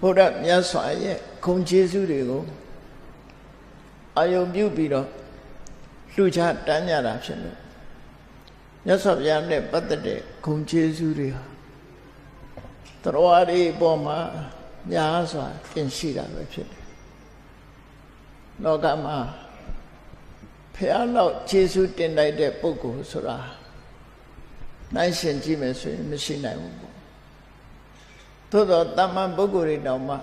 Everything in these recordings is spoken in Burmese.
ဘုရားမြတ်စွာရဲ့ခုံကျေးဇူးတွေကိုအာယုံပြုပြီးတော့လှူချတန်းကြတာဖြစ်လို့မြတ်စွာဘုရားနဲ့ပတ်သက်တဲ့ခုံကျေးဇူးတွေဟာတရားတွေအပေါ်မှာများစွာသင်ရှိတာပဲဖြစ်တယ်။လောကမှာဖះလောက်ကျေးဇူးတင်လိုက်တဲ့ပုဂ္ဂိုလ်ဆိုတာနိုင်ရှင်ကြည့်မယ်ဆိုရင်မရှိနိုင်ဘူးပေါ့။ သို့တော့တမန်ပုဂ္ဂိုလ်တွေတောင်မှ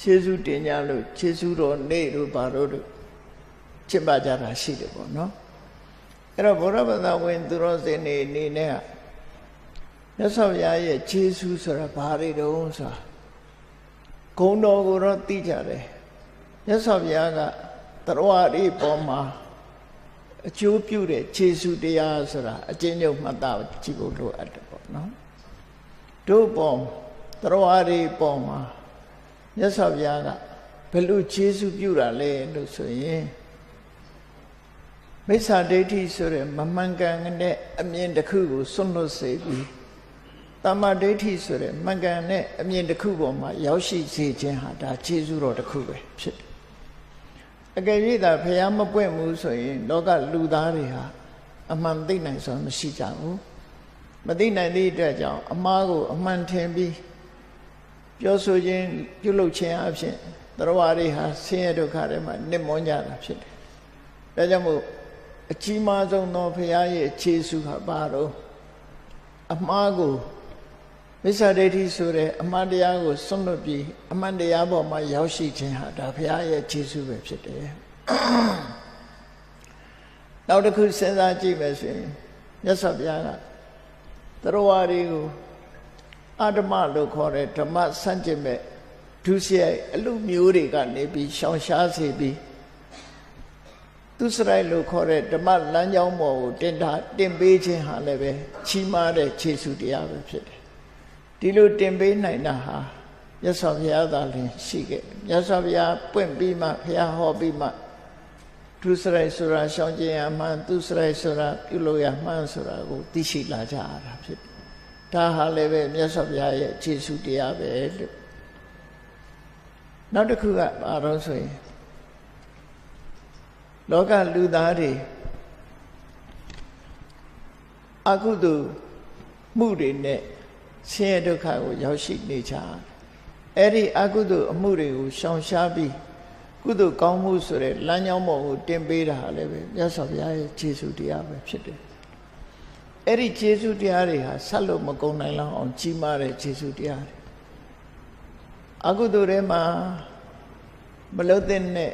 ကျေးဇူးတင်ကြလို့ကျေးဇူးတော်နေတို့ဘာတို့တို့ချစ်ပါကြတာရှိတယ်ပေါ့နော်။အဲ့တော့ဘုရားဗဒဝင်သူတော်စင်နေအနေနဲ့ကမြတ်စွာဘုရားရဲ့ကျေးဇူးဆိုတာဘာတွေတုံးဆိုတာဂုဏ်တော်ကိုတော့သိကြတယ်မြတ်စွာဘုရားကတရားတွေပေါ်မှာအကျိုးပြုတဲ့ခြေဆုတရားဆိုတာအကျဉ်းချုပ်မှတ်သားကြည့်ဖို့လိုအပ်တယ်ပေါ့နော် တို့ပေါ်တရားတွေပေါ်မှာမြတ်စွာဘုရားကဘယ်လိုခြေဆုပြုတာလဲလို့ဆိုရင်မိစ္ဆာဒိဋ္ဌိဆိုတဲ့မမှန်ကန်တဲ့အမြင်တစ်ခုကိုစွန့်လွတ်စေပြီးတမ္မာဒိဋ္ဌိဆိုတဲ့မှန်ကန်တဲ့အမြင်တစ်ခုပေါ်မှာရောက်ရှိစေခြင်းဟာဒါခြေဆုတော်တစ်ခုပဲဖြစ်တယ်အကယ်၍သာဖះမပွင့်ဘူးဆိုရင်လောကလူသားတွေဟာအမှန်သိနိုင်စွာမရှိကြဘူး မသိနိုင်သည့်အတွက်ကြောင့်အမှားကိုအမှန်ထင်ပြီးပြောဆိုခြင်းပြုလုပ်ခြင်းအဖြစ်တရားတွေဟာဆင်းရဲဒုက္ခတွေမှာနစ်မွန်းကြတာဖြစ်တယ်ဒါကြောင့်မို့အကြီးမားဆုံးသောဖះရဲ့ခြေဆုဟာဘာတော့အမှားကိုမစ္ဆဒိဋ္ဌိဆိုတဲ့အမှန်တရားကိုစွန့်လွတ်ပြီးအမှန်တရားပေါ်မှာရောက်ရှိခြင်းဟာဒါဘုရားရဲ့ခြေဆုပဲဖြစ်တယ်။နောက်တစ်ခုစဉ်းစားကြည့်မယ်ဆိုရင်မြတ်စွာဘုရားက တရားတွေကိုအဓမ္မလို့ခေါ်တဲ့ဓမ္မဆန့်ကျင်မဲ့ဒုစရိုက်အလူမျိုးတွေကနေပြီးရှောင်ရှားစေပြီးသူစရိုက်လို့ခေါ်တဲ့ဓမ္မလမ်းကြောင်းပေါ်ကိုတင်တာတင်ပေးခြင်းဟာလည်းပဲချီးမားတဲ့ခြေဆုတရားပဲဖြစ်တယ်ဒီလိုတင်ပေးနိုင်တာဟာမြတ်စွာဘုရားသာလင်ရှိခဲ့မြတ်စွာဘုရားပွင့်ပြီးမှဘုရားဟောပြီးမှ သူစရိုက်ဆိုတာရှောင်ကျင်ရမှန်သူစရိုက်ဆိုတာပြုလို့ရမှန်ဆိုတာကိုသိရှိလာကြရတာဖြစ်တယ်ဒါဟာလည်းပဲမြတ်စွာဘုရားရဲ့ခြေဆုတရားပဲလို့နောက်တစ်ခုကဘာလို့ဆိုရင်လောကလူသားတွေအကုသိုလ်မှုတွေနဲ့ဆင်းရဲဒုက္ခကိုရောက်ရှိနေကြအဲ့ဒီအကုသိုလ်အမှုတွေကိုရှောင်ရှားပြီး ကုသိုလ်ကောင်းမှုဆိုတဲ့လမ်းကြောင်းပေါ်ကိုတင်ပေးတာလည်းပဲမြတ်စွာဘုရားရဲ့ခြေဆုတရားပဲဖြစ်တယ်အဲ့ဒီခြေဆုတရားတွေဟာဆက်လို့မကုန်နိုင်လောက်အောင်ကြီးမားတဲ့ခြေဆုတရားတွေအကုသိုလ်တွေမှာမလုတ်တဲ့နဲ့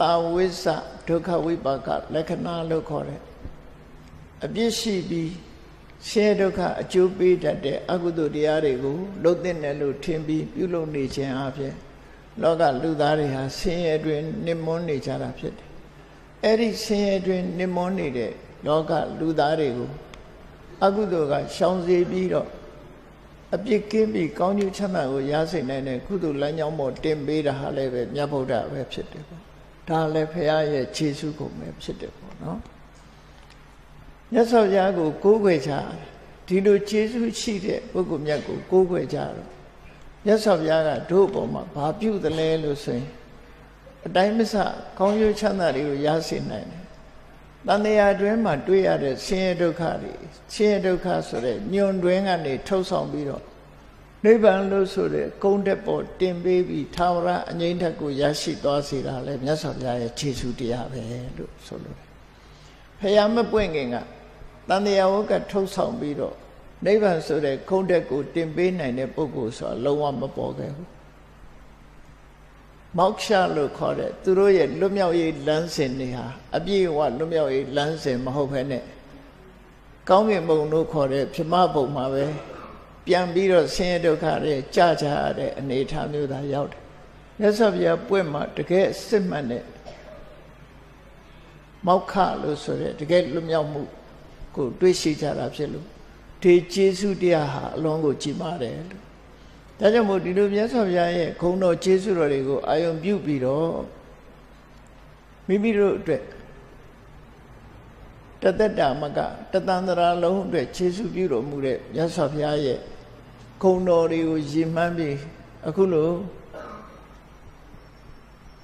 တာဝိစ္စဒုက္ခဝိပါကလက္ခဏာလို့ခေါ်တယ်အပြစ်ရှိပြီးရှဲဒုက္ခအကျိုးပေးတတ်တဲ့အကုသိုလ်တရားတွေကိုလှုပ်တဲ့နဲ့လို့ထင်ပြီးပြုလုပ်နေခြင်းအပြင် လောကလူသားတွေဟာဆင်းရဲတွင်နှိမ့်မွန်းနေကြတာဖြစ်တယ်။အဲ့ဒီဆင်းရဲတွင်နှိမ့်မွန်းနေတဲ့လောကလူသားတွေကိုအကုသိုလ်ကရှောင်စေပြီးတော့အပြစ်ကင်းပြီးကောင်းကျိုးချမ်းသာကိုရစေနိုင်တဲ့ကုသိုလ်လမ်းကြောင်းပေါ်တင်ပေးတာဟာလည်းပဲမြတ်ဗုဒ္ဓပဲဖြစ်တယ်ပေါ့။ဒါလည်းဖရာရဲ့ခြေဆုကုန်ပဲဖြစ်တယ်ပေါ့နော်။မြတ်စွာဘုရားကိုကိုးကွယ်ကြဒီလိုကျေးဇူးရှိတဲ့ပုဂ္ဂိုလ်မြတ်ကိုကိုးကွယ်ကြတော့ မြတ်စွာဘုရားကတို့အပေါ်မှာဘာပြုသလဲလို့ဆိုရင်အတိုင်းမစကောင်းကျိုးချမ်းသာတွေကိုရစေနိုင်တယ်။တန်တရားအတွင်းမှာတွေ့ရတဲ့ဆင်းရဲဒုက္ခတွေဆင်းရဲဒုက္ခဆိုတဲ့ညွန်တွင်းကနေထုတ်ဆောင်ပြီးတော့နိဗ္ဗာန်လို့ဆိုတဲ့ကုန်းတက်ပေါ်တင်ပေးပြီးသာဝရအငြိမ့်ထက်ကိုရရှိသွားစေတာလေမြတ်စွာဘုရားရဲ့ခြေဆုတရားပဲလို့ဆိုလို့ဖះမပွင့်ခင်ကတန်တရားဝကထုတ်ဆောင်ပြီးတော့ နိဗ္ဗာန်ဆိုတဲ့ခုံးတက်ကိုတင်ပေးနိုင်တဲ့ပုဂ္ဂိုလ်ဆိုတာလုံးဝမပေါ်ခဲ့ဘူးမောက္ခလို့ခေါ်တဲ့သူတို့ရဲ့လွတ်မြောက်ရေးလမ်းစဉ်တွေဟာအပြည့်အဝလွတ်မြောက်ရေးလမ်းစဉ်မဟုတ်ဘဲနဲ့ကောင်းကင်ဘုံတို့ခေါ်တဲ့ပြမဘုံမှာပဲပြန်ပြီးတော့ဆင်းရဲဒုက္ခတွေကြာကြရတဲ့အနေအထားမျိုးသာရောက်တယ်မြတ်စွာဘုရားပွင့်မှာတကယ်စစ်မှန်တဲ့မောက္ခလို့ဆိုတဲ့တကယ်လွတ်မြောက်မှုကိုတွေးရှိကြတာဖြစ်လို့ ဒီကျေးဇူးတရားဟာအလွန်ကိုကြီးမားတယ်လို့ဒါကြောင့်မို့ဒီလိုမြတ်စွာဘုရားရဲ့ဂုဏ်တော်ကျေးဇူးတော်တွေကိုအာယုံပြုပြီးတော့မိမိတို့အတွက်တသက်တာမကတသန္တရာလုံးအတွက်ကျေးဇူးပြုတော်မူတဲ့မြတ်စွာဘုရားရဲ့ဂုဏ်တော်တွေကိုရည်မှန်းပြီးအခုလို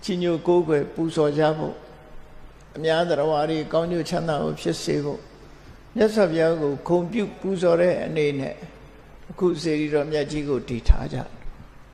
ချီညိုကိုးကွယ်ပူဇော်ကြဖို့အများတော်ဝါတွေကောင်းကျိုးချမ်းသာကိုဖြစ်စေဖို့ မြတ်စွာဘုရားကိုဂုဏ်ပြုပူဇော်တဲ့အနေနဲ့အခုစေရီတော်မြတ်ကြီးကိုတည်ထားကြတယ်